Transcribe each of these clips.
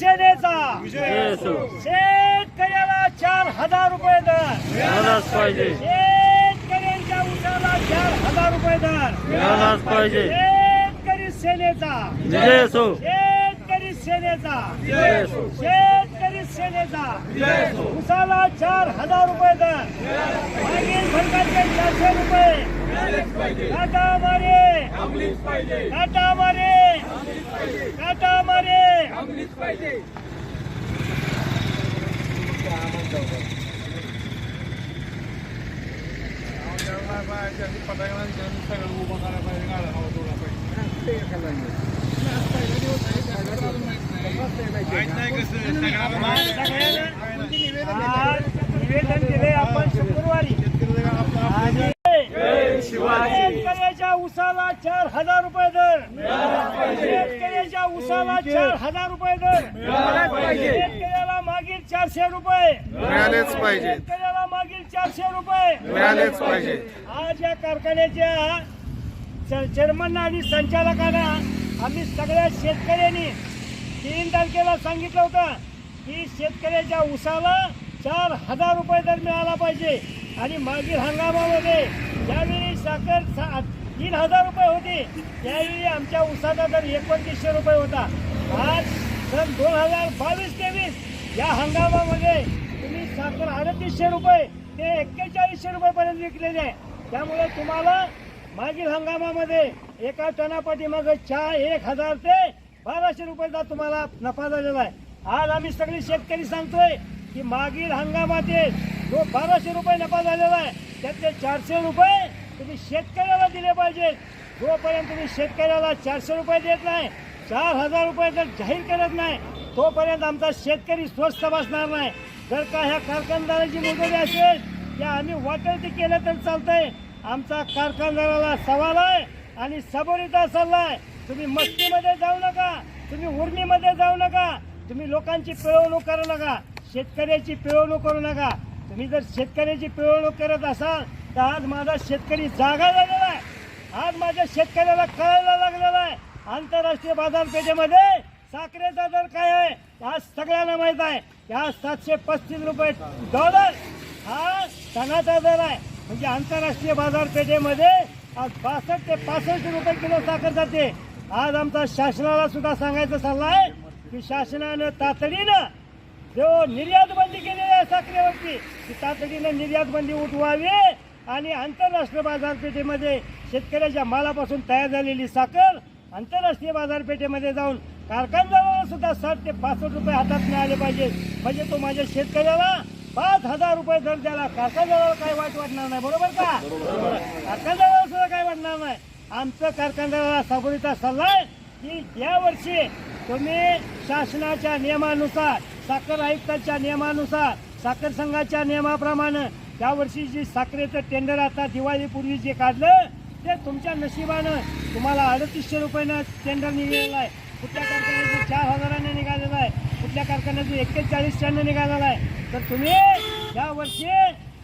सेनेचा जय असो शेतकऱ्याला चार हजार रुपये दर. पाहिजे. शेतकऱ्यांच्या उसाला चार हजार रुपये दर. पाहिजे. शेतकरी सेनेचा. शेतकरी सेनेचा. शेतकरी सेनेचा. उसाला चार हजार रुपये दर. मागील फरकाचे चारशे रुपये. काटा मारे. काटा मारे. निवेदन दिले आपण शुक्रवारी आणि शेतकऱ्याच्या उसाला चार हजार रुपये दर उसाला चार हजार रुपये दर? शेतकऱ्याला मागील चारशे रुपये. मिळालेच पाहिजे. शेतकऱ्याला मागील चारशे रुपये. मिळालेच पाहिजे. आज या कारखान्याच्या चेअरमनना आणि संचालकांना आम्ही सगळ्या शेतकऱ्यांनी तीन तारखेला सांगितलं होतं की शेतकऱ्याच्या उसाला चार हजार रुपये दर मिळाला पाहिजे. आणि मागील हंगामामध्ये ज्यावेळी साखर सा- तीन हजार रुपये होती. त्यावेळी आमच्या उसाचा दर एकोणतीसशे रुपये होता. आज सन दोन हजार बावीस तेवीस या हंगामामध्ये तुम्ही साखर अडतीसशे रुपये ते एक्केचाळीसशे रुपयेपर्यंत विकलेले आहे. त्यामुळे तुम्हाला मागील हंगामामध्ये एका टनापाठीमागं चहा एक हजार ते बाराशे रुपयाचा तुम्हाला नफा झालेला आहे. आज आम्ही सगळे शेतकरी सांगतोय की मागील हंगामातील जो बाराशे रुपये नफा झालेला आहे त्यातले चारशे रुपये तुम्ही शेतकऱ्याला दिले पाहिजेत जोपर्यंत तुम्ही शेतकऱ्याला चारशे रुपये देत नाही चार हजार रुपये जर जाहीर करत नाही तोपर्यंत आमचा शेतकरी स्वस्त बसणार नाही. जर का ह्या कारखानदाराची मुदत असेल त्या आम्ही वाटेल ते केलं तर चालतंय. आमचा कारखानदाराला सवाल आहे आणि सबोरीचा सल्ला आहे. तुम्ही मस्तीमध्ये जाऊ नका तुम्ही उर्मीमध्ये जाऊ नका तुम्ही लोकांची पिळवणूक करू नका शेतकऱ्याची पिळवणूक करू नका. तुम्ही जर शेतकऱ्याची पिळवणूक करत असाल का आज माझा शेतकरी जागा झालेला आहे. आज माझ्या शेतकऱ्याला कळायला लागलेला आहे. आंतरराष्ट्रीय बाजारपेठेमध्ये साखरेचा दर काय आहे आज सगळ्यांना माहीत आहे. या सातशे पस्तीस रुपये डॉलर हा सणाचा दर आहे. म्हणजे आंतरराष्ट्रीय बाजारपेठेमध्ये आज बासष्ट ते पासष्ट रुपये किलो साखर जाते. आज आमचा शासनाला सुद्धा सांगायचा सल्ला आहे की शासनानं तातडीनं जो निर्यात बंदी केलेली आहे साखरेवरती ती तातडीनं निर्यात बंदी उठवावी. आणि आंतरराष्ट्रीय बाजारपेठेमध्ये शेतकऱ्याच्या मालापासून तयार झालेली साखर आंतरराष्ट्रीय बाजारपेठेमध्ये जाऊन कारखानदाराला सुद्धा साठ ते पासष्ट रुपये हातात मिळाले पाहिजे. म्हणजे तो माझ्या शेतकऱ्याला पाच हजार रुपये दर द्याला कारखानदाराला काही वाईट वाटणार नाही. बरोबर का? कारखानदाराला सुद्धा काही वाटणार नाही. आमचं कारखानदाराला सागोरीचा सल्ला आहे की या वर्षी तुम्ही शासनाच्या नियमानुसार साखर आयुक्ताच्या नियमानुसार साखर संघाच्या नियमाप्रमाणे त्यावर्षी जी साखरेचं टेंडर आता दिवाळीपूर्वी जे काढलं ते तुमच्या नशिबानं तुम्हाला अडतीसशे रुपयानं टेंडर निघालेलं आहे. कुठल्या कारखान्याचं चार हजारानं निघालेलं आहे कुठल्या कारखान्याचं एक्केचाळीसच्यानं निघालेलं आहे. तर तुम्ही यावर्षी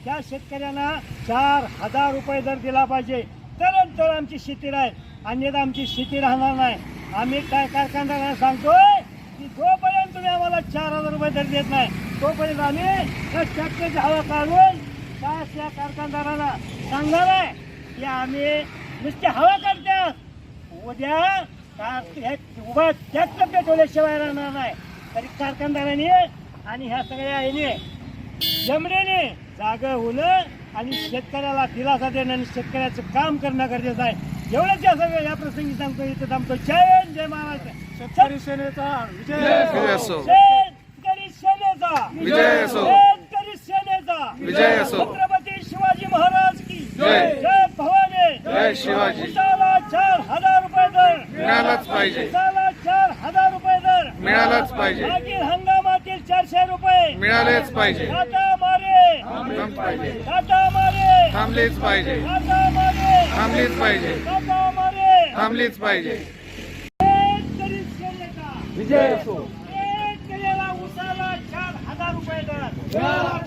त्या शेतकऱ्यांना चार हजार रुपये दर दिला पाहिजे. तरच तर आमची शेती राहील. अन्यथा आमची शेती राहणार नाही. आम्ही काय कारखानदारांना सांगतोय की जोपर्यंत तुम्ही आम्हाला चार हजार रुपये दर देत नाही तोपर्यंत आम्ही त्या ट्रॅक्टरची हवा काढून त्या त्या कारखानदाराला सांगणार आहे की आम्ही नुसती हवा काढतात उद्या हे उभा ट्रॅक्टर पेटवल्याशिवाय राहणार नाही. तरी कारखानदारांनी आणि ह्या सगळ्या याने जमण्याने जागा होणं आणि शेतकऱ्याला दिलासा देणं आणि शेतकऱ्याचं काम करणं गरजेचं आहे. एवढंच या सगळं या प्रसंगी सांगतो इथं थांबतो. जय जय महाराष्ट्र. शेतकरी सेनेचा विजय असो. शेतकरी सेनेचा विजय विजय असो. छत्रपती शिवाजी महाराज की. जय. जय भवानी. जय शिवाजी. उसाला चार हजार रुपये दर. मिळालाच पाहिजे. उसाला चार हजार रुपये दर. मिळालाच पाहिजे. मागील हंगामातील चारशे रुपये. मिळालेच पाहिजे. टाटा मारे. थांबलेच पाहिजे. टाटा मारे. थांबलेच पाहिजे. टाटा मारे. थांबलीच पाहिजे. टाटा मारे. थांबलीच पाहिजे. विजय असो. उसाला चार हजार रुपये दर.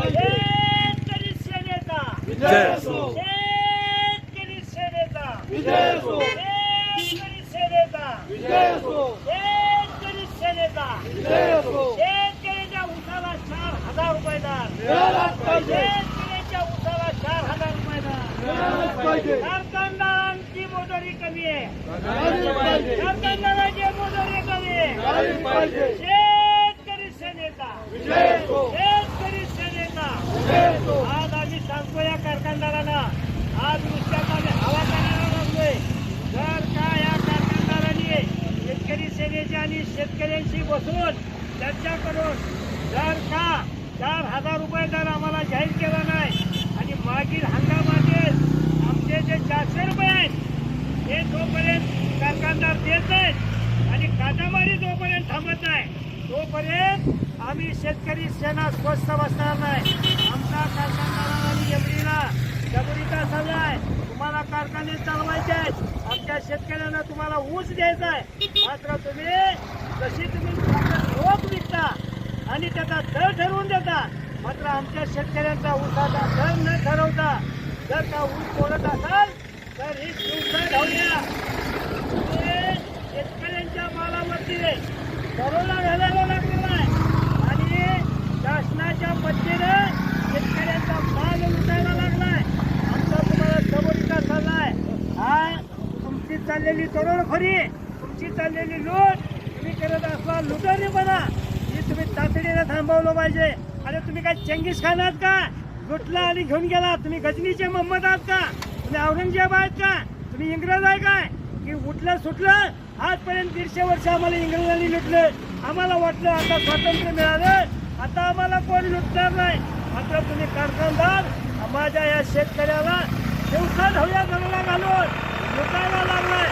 शेतकरी सेनेचा विजय असो शेतकरी सेनेचा विजय असो शेतकरी सेनेचा विजय दर मिळालाच पाहिजे. शेतकऱ्याच्या उसाला चार हजार रुपये मिळालाच दर पाहिजे. कारखानदारांची मोजरी कमी आहे मिळालीच पाहिजे. कारखानदारांची मोजरी कमी आहे मिळालीच पाहिजे. शेतकरी सेनेचा विजय असो. शेतकरी सेनेचा विजय असो. आज आम्ही सांगतो या कारखानदारांना आज नुसत्याच आम्ही हवा करायला लागलोय जर का या कारखानदारांनी शेतकरी सेनेची आणि शेतकऱ्यांशी बसून चर्चा करून जर का चार हजार रुपये दर आम्हाला जाहीर केला नाही आणि मागील हंगामातील आमचे जे चारशे रुपये आहेत हे जोपर्यंत कारखानदार देत नाहीत आणि काटामारी जोपर्यंत थांबत नाही तोपर्यंत आम्ही शेतकरी सेना स्वस्त बसणार नाही. आमचा कारखानदाराला आणि एमडीला जबरीचा सल्ला आहे. तुम्हाला कारखाने चालवायचे आहेत. आमच्या शेतकऱ्यांना तुम्हाला ऊस द्यायचा आहे. मात्र तुम्ही जशी तुम्ही आणि त्याचा दर ठरवून देता मात्र आमच्या शेतकऱ्यांचा ऊसाचा दर न ठरवता जर का ऊस तोडत असाल तर ही शिवसा धावल्या शेतकऱ्यांच्या मालावरती करोना घालायला लागलेला आहे आणि शासनाच्या पद्धतीनं शेतकऱ्यांचा माल लुटायला लागलाय. आमचा तुम्हाला सबोरीचा सल्ला आहे हा तुमची चाललेली तोडखोरी तुमची चाललेली लूट तुम्ही करत असला लुटारीपणा बना तुम्ही तातडीनं थांबवलं पाहिजे. अरे तुम्ही काय चंगीस खान आहात का? लुटला आणि घेऊन गेला. तुम्ही गजनीचे मोहम्मद आहात का? तुम्ही औरंगजेब आहात का? तुम्ही इंग्रज आहे काय? की उठलं सुटलं आजपर्यंत दीडशे वर्ष आम्हाला इंग्रजांनी लुटलं. आम्हाला वाटलं आता स्वातंत्र्य मिळालं. आता आम्हाला कोण लुटणार नाही? मात्र तुम्ही कारखानदार माझ्या या शेतकऱ्याला दिवसात हव्या गणाला घालून लुटायला लागलाय.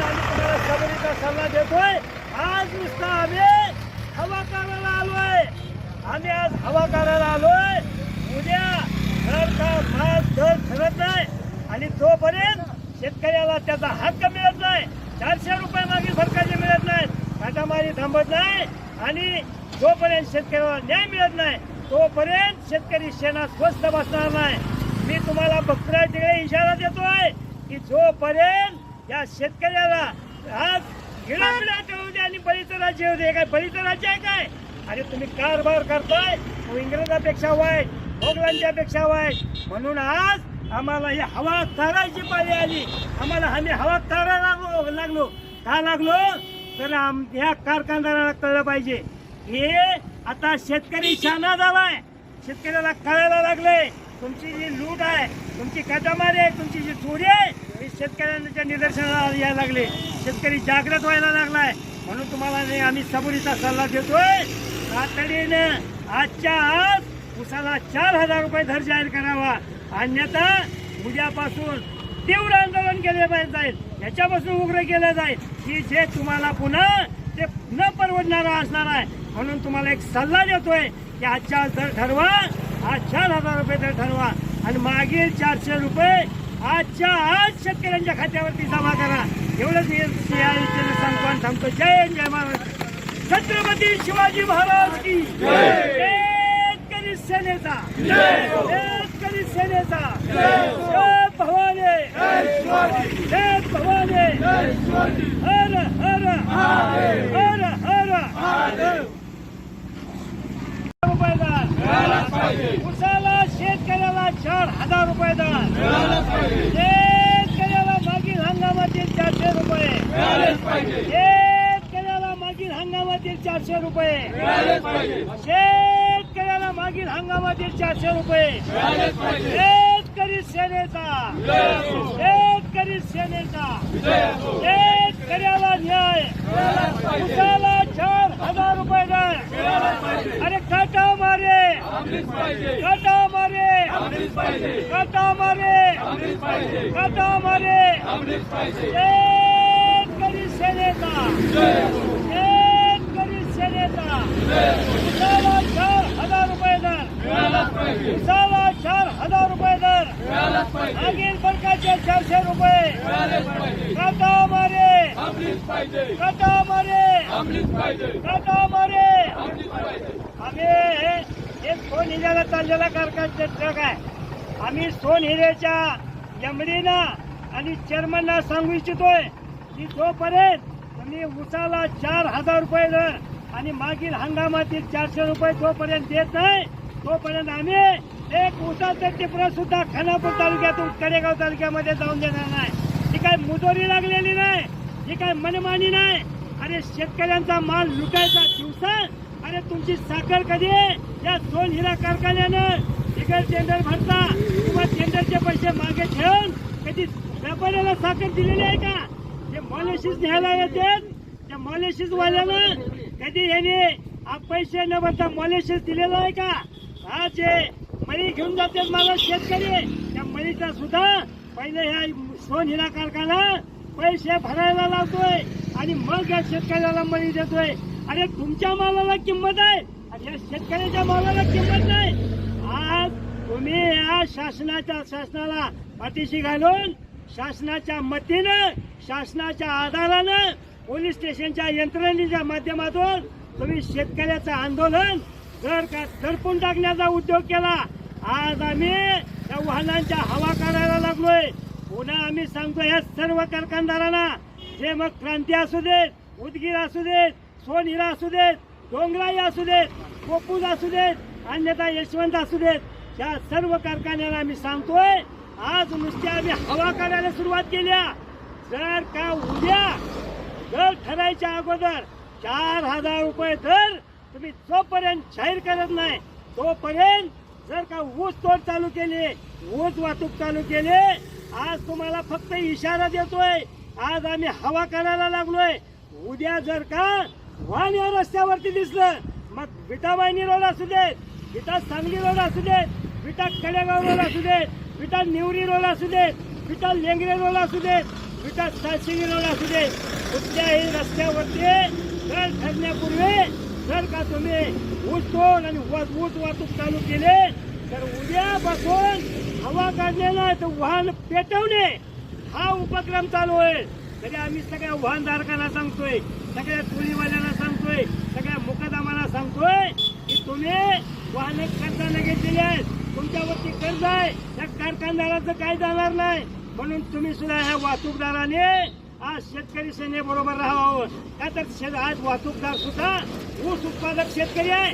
आम्ही तुम्हाला सबरीचा सल्ला देतोय. आज नुसता आम्ही हवा करायला आलोय आम्ही आज हवा करायला आलोय. उद्या घरचा का माल दर ठरत नाही. आणि तोपर्यंत शेतकऱ्याला त्याचा हक्क मिळत नाही. चारशे रुपये मागे सरकारचे मिळत नाहीत काटामारी थांबत नाही. आणि जोपर्यंत शेतकऱ्याला न्याय मिळत नाही तोपर्यंत शेतकरी शेणात स्वस्त बसणार नाही. मी तुम्हाला बकरा तिकडे इशारा देतोय की जोपर्यंत या शेतकऱ्याला आज गिळामिळा ठेवू दे आणि बळीचं राज्य होऊ दे. काय बळीचं राज्य आहे काय? अरे तुम्ही कारभार करताय. तो इंग्रजापेक्षा वाईट मोगलांच्या पेक्षा वाईट. म्हणून आज आम्हाला ही हवा तारायची पाळी आली. आम्हाला आम्ही हवा थरायला लागलो लागलो. का लागलो? तर आम ह्या कारखानदाराला कळलं पाहिजे. हे आता शेतकरी शाना झालाय शेतकऱ्याला कळायला लागले. तुमची जी लूट आहे तुमची कटामारी आहे तुमची जी चोरी आहे ही शेतकऱ्यांच्या निदर्शनाला यायला लागले. शेतकरी जागृत व्हायला लागलाय. म्हणून तुम्हाला नाही आम्ही सबुरीचा सल्ला देतोय. तातडीनं आजच्या आज उसाला चार हजार रुपये दर जाहीर करावा. अन्यथा उद्यापासून तीव्र आंदोलन केले पाहिजे जाईल. याच्यापासून उग्र केलं जाईल की जे तुम्हाला पुन्हा ते न परवडणारं असणार आहे. म्हणून तुम्हाला एक सल्ला देतोय की आजच्या आज दर ठरवा. आज चार हजार रुपये दर ठरवा. आणि मागील चारशे रुपये आजच्या आज शेतकऱ्यांच्या खात्यावरती जमा करा. एवढंच मी सांगतो आणि थांबतो. जय जय महाराष्ट्र. छत्रपती शिवाजी महाराज की शेतकरी सेनेचा. शेतकरी सेनेचा. जय भवानी. जय भवानी. हर हर. हर हर. उसाला शेतकऱ्याला चार हजार रुपये दर शेतकऱ्याला मागील हंगामातील चारशे रुपये. चारशे रुपये. शेतकऱ्याला मागील हंगामातील चारशे रुपये. शेतकरी सेनेचा. शेतकरी सेनेचा. शेतकऱ्याला न्याय. उसाला चार हजार रुपये द्या अरे काटा मारे. काटा मारे. काटा मारे. काटा मारे. शेतकरी सेनेचा शेतकरी सेनेचा. उसाला चार हजार रुपये दर उसाला चार हजार रुपये दर मागील फरकाचे चारशे रुपये काटा मारे काटा मारे काटा मारे आम्ही हे सोन हिऱ्याला चाललेला कारखान्याचे ट्रक आहे आम्ही सोन हिऱ्याच्या यमडीना आणि चेअरमनला सांगू इच्छितोय की जोपर्यंत तुम्ही उसाला चार हजार रुपये दर आणि मागील हंगामातील चारशे रुपये जोपर्यंत देत नाही तोपर्यंत आम्ही एक उसाचं टिपरं सुद्धा खानापूर तालुक्यातून कडेगाव तालुक्यामध्ये जाऊन देणार नाही. ही काय मुजोरी लागलेली नाही ही काय मनमानी नाही. अरे शेतकऱ्यांचा माल लुटायचा दिवसा अरे तुमची साखर कधी या सोन हिरा कारखान्यानं तिकडे टेंडर भरता. किंवा टेंडरचे पैसे मागे ठेवून कधी व्यापाऱ्याला साखर दिलेली आहे का? ते मॉलेशीस न्यायला येते त्या मॉलेशीस वाल्यानं कधी याने पैसे न भरता मलेशियस दिलेला आहे का? हा जे मळी घेऊन जाते मला शेतकरी त्या मळीचा सुद्धा पहिले ह्या सोन हिरा कारखाना पैसे भरायला लावतोय आणि मग या शेतकऱ्याला मळी देतोय. अरे तुमच्या मालाला किंमत आहे आणि या शेतकऱ्याच्या मालाला किंमत नाही. आज तुम्ही या शासनाच्या शासनाला पाठीशी घालून शासनाच्या मतीनं शासनाच्या आधारानं पोलीस स्टेशनच्या यंत्रणेच्या माध्यमातून तुम्ही शेतकऱ्याचं आंदोलन जर का दडपून टाकण्याचा उद्योग केला आज आम्ही त्या वाहनांच्या हवा काढायला लागलोय. पुन्हा आम्ही सांगतो या सर्व कारखानदारांना जे मग क्रांती असू देत उदगीर असू देत सोनहिरा असू देत डोंगराई असू देत कोपूज असू देत अन्यथा यशवंत असू देत या सर्व कारखान्याला आम्ही सांगतोय आज नुसत्या आम्ही हवा काढायला सुरुवात केल्या जर का उद्या दर ठरायच्या अगोदर चार हजार रुपये दर तुम्ही जोपर्यंत जाहीर करत नाही तोपर्यंत जर का ऊस तोड चालू केली ऊस वाहतूक चालू केली आज तुम्हाला फक्त इशारा देतोय आज आम्ही हवा करायला लागलोय. उद्या जर का वाहन या रस्त्यावरती दिसलं मग विटाबाईनी रोड असू देत विटा सांगली रोड असू देत विटा कडेगाव रोड असू देत विटा निवरी रोड असू देत विटा लेंगरे रोड असू देत विकास साशिंगी रोड असू दे कुठल्याही रस्त्यावरती घर ठरण्यापूर्वी जर का तुम्ही ऊस तोड आणि ऊस वाहतूक चालू केले तर उद्यापासून हवा काढणे नाही तर वाहन पेटवणे हा उपक्रम चालू होईल. तरी आम्ही सगळ्या वाहनधारकांना सांगतोय सगळ्या टोळीवाल्यांना सांगतोय सगळ्या मुकदमांना सांगतोय की तुम्ही वाहन कर्जाने घेतलेली आहेत. तुमच्यावरती कर्ज आहे. त्या कारखानदाराचं काय जाणार नाही. म्हणून तुम्ही सुद्धा ह्या वाहतूकदाराने आज शेतकरी सेनेबरोबर राहावं. का तर आज वाहतूकदार सुद्धा ऊस उत्पादक शेतकरी आहे.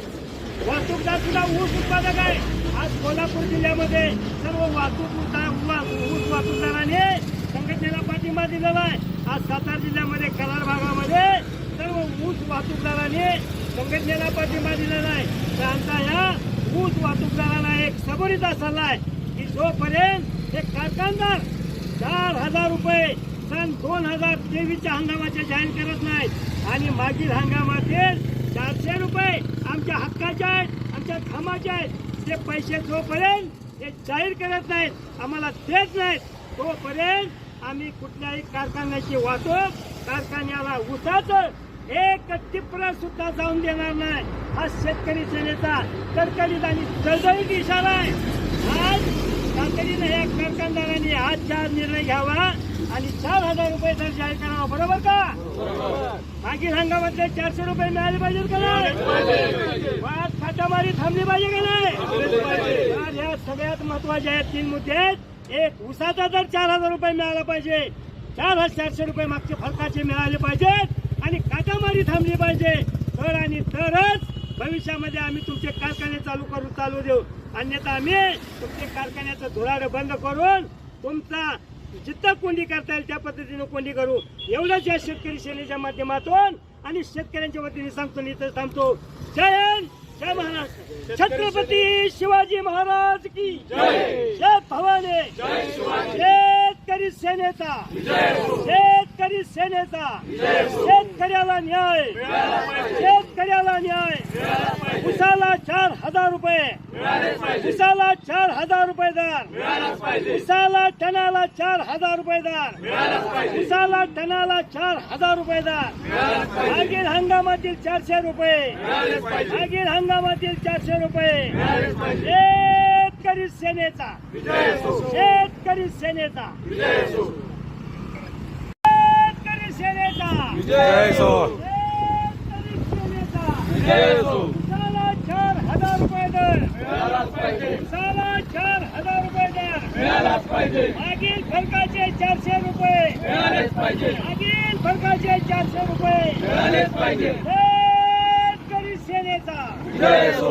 वाहतूकदार सुद्धा ऊस उत्पादक आहे. आज कोल्हापूर जिल्ह्यामध्ये सर्व वाहतूक ऊस वाहतूकदाराने संघटनेला पाठिंबा दिलेला आहे. आज सातारा जिल्ह्यामध्ये कराड भागामध्ये सर्व ऊस वाहतूकदाराने संघटनेला पाठिंबा दिलेला आहे. तर आमचा ह्या ऊस वाहतूकदाराला एक सबरीचा सल्ला आहे की जोपर्यंत हे कारखानदार चार हजार रुपये सन दोन हजार तेवीसच्या हंगामाचे जाहीर करत नाहीत. आणि मागील हंगामातील चारशे रुपये आमच्या हक्काचे आहेत आमच्या खामाचे आहेत. ते पैसे जोपर्यंत ते जाहीर करत नाहीत आम्हाला देत नाहीत तोपर्यंत आम्ही कुठल्याही कारखान्याची वाहतूक कारखान्याला उसाचं एक टिप्र सुद्धा जाऊन देणार नाही. हा शेतकरी सेनेचा कडकडीत आणि जळजळीत इशारा आहे. आज तातडीने या कारखानदारांनी आज चार निर्णय घ्यावा आणि चार हजार रुपये दर जाहीर करावा. बरोबर का? मागील हंगामातले चारशे रुपये मिळाले पाहिजे का नाही? वाद फाटामारी थांबली पाहिजे का नाही? तर ह्या सगळ्यात महत्त्वाचे आहेत तीन मुद्दे आहेत एक उसाचा दर चार हजार रुपये मिळाला पाहिजे. चार हजार चारशे रुपये मागचे फरकाचे मिळाले पाहिजेत आणि काटामारी थांबली पाहिजे. तर आणि तरच भविष्यामध्ये आम्ही तुमचे कारखाने चालू करू चालू देऊ. अन्यथा आम्ही तुमचे कारखान्याचं धुराडं बंद करून तुमचा जिथं कोंडी करता येईल त्या पद्धतीने कोंडी करू. एवढंच या शेतकरी सेनेच्या माध्यमातून आणि शेतकऱ्यांच्या वतीने सांगतो इथं थांबतो. जय हिंद जय महाराष्ट्र. छत्रपती शिवाजी महाराज की जय. भवानी. शेतकरी सेनेचा. शेतकरी सेनेचा शेतकऱ्याला न्याय शेतकऱ्याला न्याय. उसाला चार हजार रुपये उसाला चार हजार रुपये दर उसाला टनाला चार हजार रुपये दर उसाला टनाला चार हजार रुपये दर मागील हंगामातील चारशे रुपये मागील हंगामातील चारशे रुपये. शेतकरी सेनेचा शेतकरी सेनेचा शेतकरी सेनेचा जय सो जय साला चार हजार रुपये दर. साला चार हजार रुपये दर. मागील फरकाचे चारशे रुपये. मागील फरकाचे चारशे रुपये. शेतकरी सेनेचा. जय सो.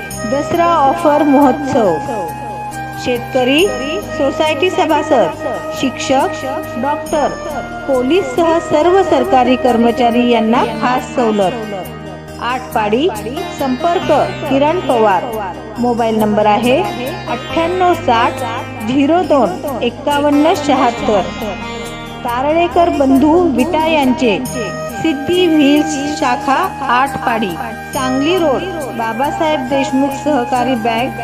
दसरा ऑफर महोत्सव. शेतकरी सोसायटी सभासद शिक्षक डॉक्टर पोलीस सह सर्व सरकारी कर्मचारी यांना खास सवलत. आठ पाडी संपर्क किरण पवार. मोबाईल नंबर आहे अठ्ठ्याण्णव साठ झिरो दोन एक्कावन्न शहात्तर. तारळेकर बंधू विटा यांचे सिद्धी व्हील्स शाखा आठ पाडी सांगली रोड. बाबासाहेब देशमुख सहकारी बँक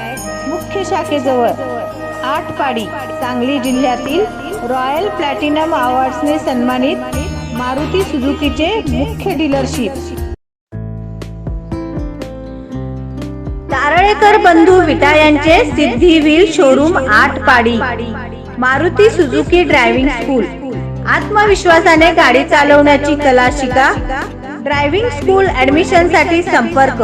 मुख्य शाखेजवळ. आठ पाडी सांगली जिल्ह्यातील रॉयल प्लॅटिनम अवॉर्ड्सने सन्मानित मारुती सुझुकीचे मुख्य डीलरशिप. तारळेकर बंधू विटा यांचे Siddhi wheel showroom Atpadi Maruti Suzuki driving school. आत्मविश्वासाने गाडी चालवण्याची कला शिका ड्रायव्हिंग स्कूल ऍडमिशनसाठी संपर्क.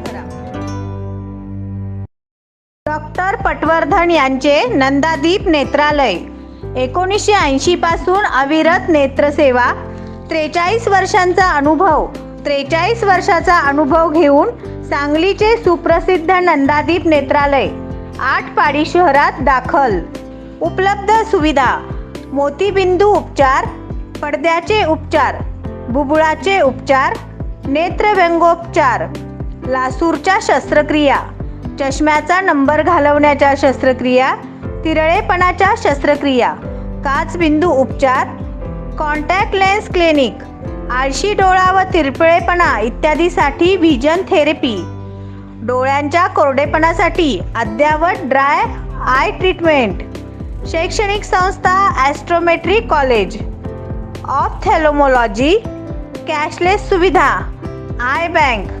डॉक्टर पटवर्धन यांचे नंदादीप नेत्रालय. एकोणीसशे ऐंशी पासून अविरत नेत्रसेवा त्रेचाळीस वर्षांचा अनुभव त्रेचाळीस वर्षाचा अनुभव घेऊन सांगलीचे सुप्रसिद्ध नंदादीप नेत्रालय आठ पाडी शहरात दाखल. उपलब्ध सुविधा मोतीबिंदू उपचार पडद्याचे उपचार बुबुळाचे उपचार नेत्रव्यंगोपचार लासूरच्या शस्त्रक्रिया. चष्म्याचा नंबर घालवण्याच्या शस्त्रक्रिया तिरळेपणाच्या शस्त्रक्रिया काचबिंदू उपचार कॉन्टॅक्ट लेन्स क्लिनिक आळशी डोळा व तिरपिळेपणा इत्यादीसाठी व्हिजन थेरपी डोळ्यांच्या कोरडेपणासाठी अद्यावत ड्राय आय ट्रीटमेंट शैक्षणिक संस्था ॲस्ट्रोमेट्री कॉलेज ऑफ्थॅलोमॉलॉजी कॅशलेस सुविधा. आय बँक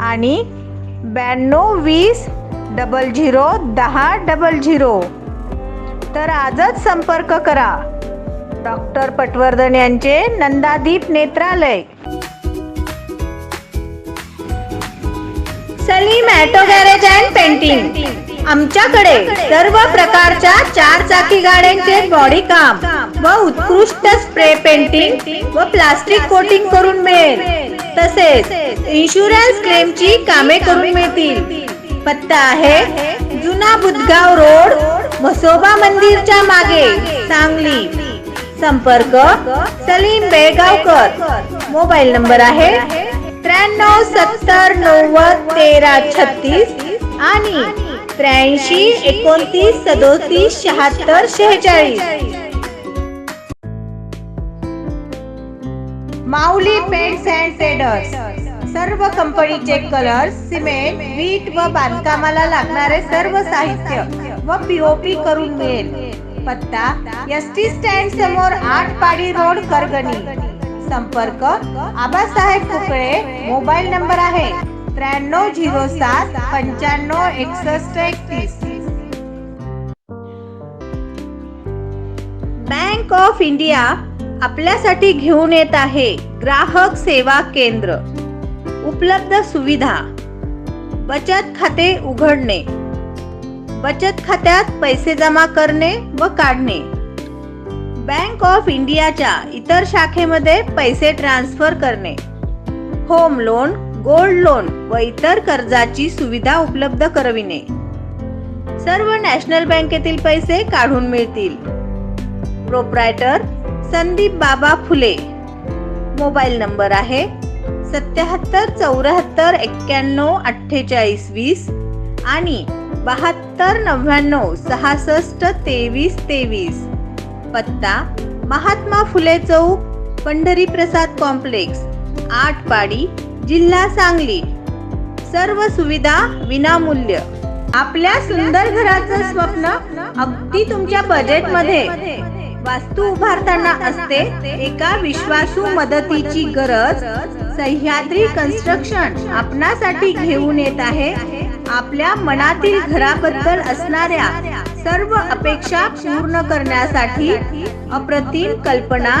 आणि ब्याण्णव वीस डबल झिरो दहा डबल झिरो तर आजच संपर्क करा. डॉक्टर पटवर्धन यांचे नंदादीप नेत्रालय. Salim auto garage and painting. आमच्याकडे सर्व प्रकारच्या चार चाकी गाड्यांचे बॉडी काम व उत्कृष्ट स्प्रे पेंटिंग व प्लास्टिक कोटिंग करून मिळेल. तसेच इन्शुरन्स क्लेमची कामे करून मिळतील. पत्ता आहे जुना बुधगाव रोड म्हसोबा मंदिरच्या मागे सांगली. संपर्क सलीम बेळगावकर. मोबाईल नंबर आहे त्र्याण्णव सत्तर नव्वद तेरा छत्तीस आणि त्र्याऐंशी एकोणतीस सदोतीस शहात्तर शेहेचाळीस. माऊली पेंट्स अँड ट्रेडर्स सर्व कंपनीचे कलर सिमेंट वीट व बांधकामाला लागणारे सर्व साहित्य व पीओपी करून मिळेल. पत्ता एस टी स्टँड समोर आठ पाडी रोड करगणी. संपर्क आबासाहेब कुकळे मोबाईल नंबर आहे त्र्याण्णव झिरो सात पंच्याण्णव एकसष्ट एकतीस. बँक ऑफ इंडिया आपल्यासाठी घेऊन येत आहे ग्राहक सेवा केंद्र. उपलब्ध सुविधा. बचत खाते उघडणे. बचत खात्यात पैसे जमा करणे व काढणे. बँक ऑफ इंडियाच्या इतर शाखेमध्ये पैसे ट्रान्सफर करणे. होम लोन गोल्ड लोन व इतर कर्जाची सुविधा उपलब्ध करविणे. सर्व नॅशनल बँकेतील पैसे काढून मिळतील. प्रोप्रायटर संदीप बाबा फुले. मोबाईल नंबर आहे सत्याहत्तर चौऱ्याहत्तर एक्क्याण्णव अठ्ठेचाळीस वीस आणि बहात्तर नव्याण्णव सहासष्ट तेवीस तेवीस. पत्ता महात्मा फुले चौक पंढरी प्रसाद कॉम्प्लेक्स आठ पाडी जिल्हा सांगली. सर्व सुविधा विनामूल्य. आपल्या सुंदर घराचं स्वप्न अगदी तुमच्या बजेटमध्ये वास्तू उभारताना असते एका विश्वासू मदतीची गरज. सह्याद्री कन्स्ट्रक्शन आपणासाठी घेऊन येत आहे. आपल्या मनातील घराबद्दल असणाऱ्या सर्व अपेक्षा पूर्ण करण्यासाठी अप्रतिम कल्पना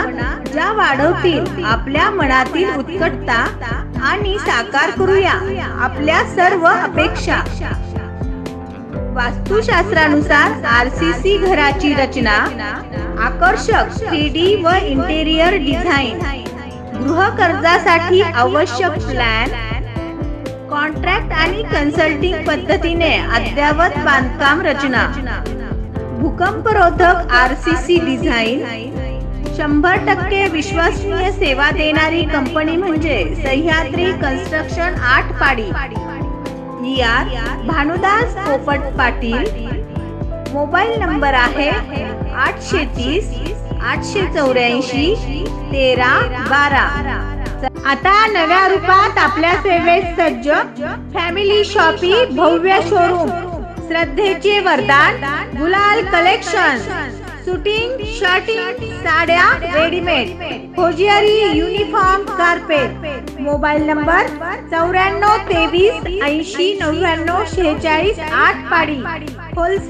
ज्या वाढवतील आपल्या मनातील उत्कटता आणि साकार करूया आपल्या सर्व अपेक्षा. वास्तुशास्त्रानुसार आरसीसी घराची रचना आकर्षक थ्री डी व इंटेरियर डिझाईन गृह कर्जासाठी आवश्यक प्लॅन कॉन्ट्रॅक्ट आणि कन्सल्टिंग पद्धतीने अद्ययावत बांधकाम रचना. भूकंपरोधक आरसीसी डिझाईन शंभर टक्के विश्वसनीय सेवा देणारी कंपनी म्हणजे सह्याद्री कन्स्ट्रक्शन आठ पाडी. ई भानुदास पोपट पाटील. मोबाईल नंबर आहे आठशे तीस आठशे चौऱ्याऐंशी तेरा बारा. आता नव्या रूपात आपल्या सेवेत सज्ज फॅमिली शॉपी भव्य शोरूम. श्रद्धेचे वरदान गुलाल कलेक्शन. शूटिंग शर्टिंग साड्या readymade. Hosiery uniform carpet. Mobile number चौऱ्याण्णव तेवीस ऐंशी नव्याण्णव शेहेचाळीस आठ पाडी. होलसेल